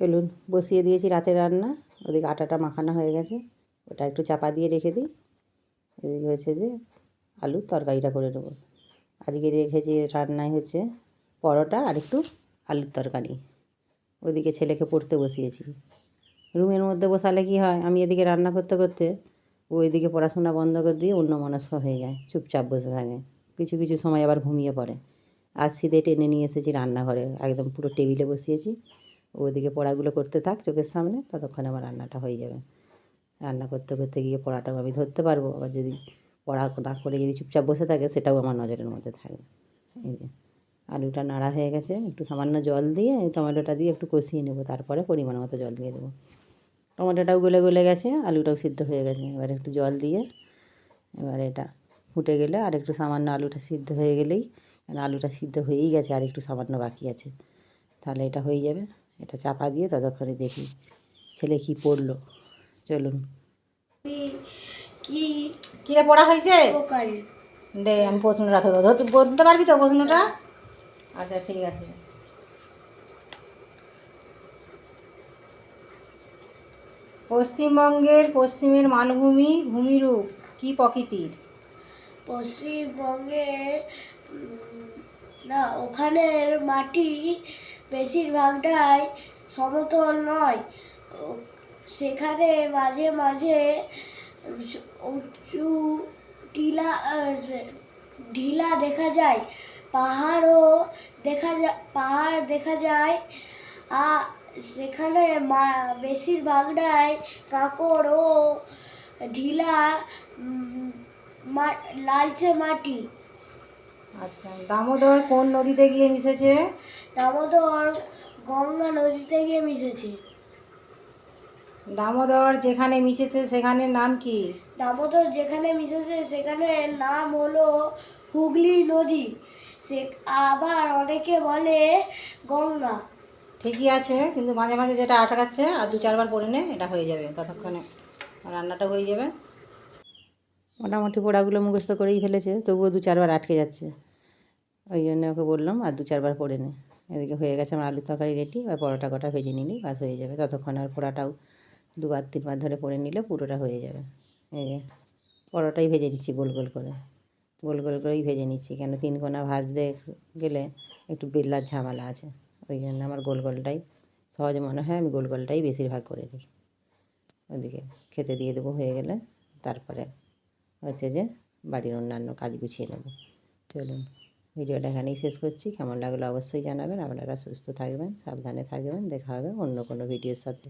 চলুন বসিয়ে দিয়েছি রাতের রান্না। ওদিকে আটাটা মাখানো হয়ে গেছে। ওটা একটু চাপা দিয়ে রেখে দিই। এদিকে হচ্ছে যে আলুর তরকারিটা করে নেব। আজকে রেখেছি রান্নায় হচ্ছে পরোটা আর একটু আলুর তরকারি। ওদিকে ছেলেকে পড়তে বসিয়েছি। রুমের মধ্যে বসালে কি হয়? আমি এদিকে রান্না করতে করতে ও এদিকে পড়াশোনা বন্ধ করে দিয়ে অন্য মনস্ক হয়ে যায়, চুপচাপ বসে থাকে। কিছু কিছু সময় আবার ঘুমিয়ে পড়ে। আর সিধে টেনে নিয়ে এসেছি রান্নাঘরে, একদম পুরো টেবিলে বসিয়েছি। ওদিকে পড়াগুলো করতে থাক, চোখের সামনে, ততক্ষণে আমার রান্নাটা হয়ে যাবে। রান্না করতে করতে গিয়ে পড়াটাও আমি ধরতে পারব, আবার যদি পড়া না করে যদি চুপচাপ বসে থাকে, সেটাও আমার নজরের মধ্যে থাকবে। এই যে, আলুটা নাড়া হয়ে গেছে, একটু সামান্য জল দিয়ে টমেটোটা দিয়ে একটু কষিয়ে নেব, তারপরে পরিমাণ মতো জল দিয়ে দেবো। টমেটোটাও গলে গলে গেছে, আলুটাও সিদ্ধ হয়ে গেছে, এবার একটু জল দিয়ে এবার এটা ফুটে গেলে আর একটু সামান্য আলুটা সিদ্ধ হয়ে গেলেই, আলুটা সিদ্ধ হয়েই গেছে, আর একটু সামান্য বাকি আছে, তাহলে এটা হয়ে যাবে। এটা চাপা দিয়ে ততক্ষণে দেখি ছেলে কি পড়ল। চলুন। কি? কিরে পড়া হয়েছে? দে আমি প্রশ্নটা ধরবো ধরতে বলতে পারবি তো প্রশ্নটা? আচ্ছা ঠিক আছে। পশ্চিমবঙ্গের পশ্চিমের মালভূমি ভূমিরূপ কি প্রকৃতির? পশ্চিমবঙ্গে না ওখানের মাটি বেশিরভাগটাই সমতল নয়। সেখানে মাঝে মাঝে উঁচু- টিলা ঢিলা দেখা যায়, পাহাড়ও দেখা যায়, পাহাড় দেখা যায়। আর সেখানে বেশিরভাগটাই কাঁকড় ও ঢিলা লালচে মাটি। আচ্ছা দামোদর কোন নদীতে গিয়ে মিশেছে? দামোদর গঙ্গা নদীতে গিয়ে মিশেছে। দামোদর যেখানে মিশেছে সেখানে নাম কি? দামোদর যেখানে মিশেছে সেখানে নাম হলো হুগলি নদী। সে আবার অনেকে বলে গঙ্গা। ঠিকই আছে কিন্তু মাঝে মাঝে যেটা আটকাচ্ছে আর দু চারবার পরে নে এটা হয়ে যাবে। ততক্ষণে রান্নাটা হয়ে যাবে। মোটামুটি পোড়াগুলো মুখস্থ করেই ফেলেছে, তবুও দু চারবার আটকে যাচ্ছে। ওই জন্য ওকে বললাম, আর দু চারবার পড়ে নে। এদিকে হয়ে গেছে আমার আলুর তরকারি রেডি আর পরোটা কটা ভেজে নিলেই বাস হয়ে যাবে। ততক্ষণ আর পোড়াটাও দুবার তিনবার ধরে পড়ে নিলে পুরোটা হয়ে যাবে। এই যে, পরোটাই ভেজে নিচ্ছি গোল গোল করে। গোল গোল করেই ভেজে নিচ্ছি, কেন তিন কোনা ভাজতে গেলে একটু বেল্লার ঝামেলা আছে। ওই জন্য আমার গোল গোলটাই, সহজ মনে হয় আমি গোল গোলটাই বেশিরভাগ করে নিই। ওদিকে খেতে দিয়ে দেবো হয়ে গেলে, তারপরে হচ্ছে যে বাড়ির অন্যান্য কাজ গুছিয়ে নেব। চলুন, ভিডিওটা এখানেই শেষ করছি। কেমন লাগল অবশ্যই জানাবেন। আপনারা সুস্থ থাকবেন, সাবধানে থাকবেন। দেখা হবে অন্য কোনো ভিডিওর সাথে।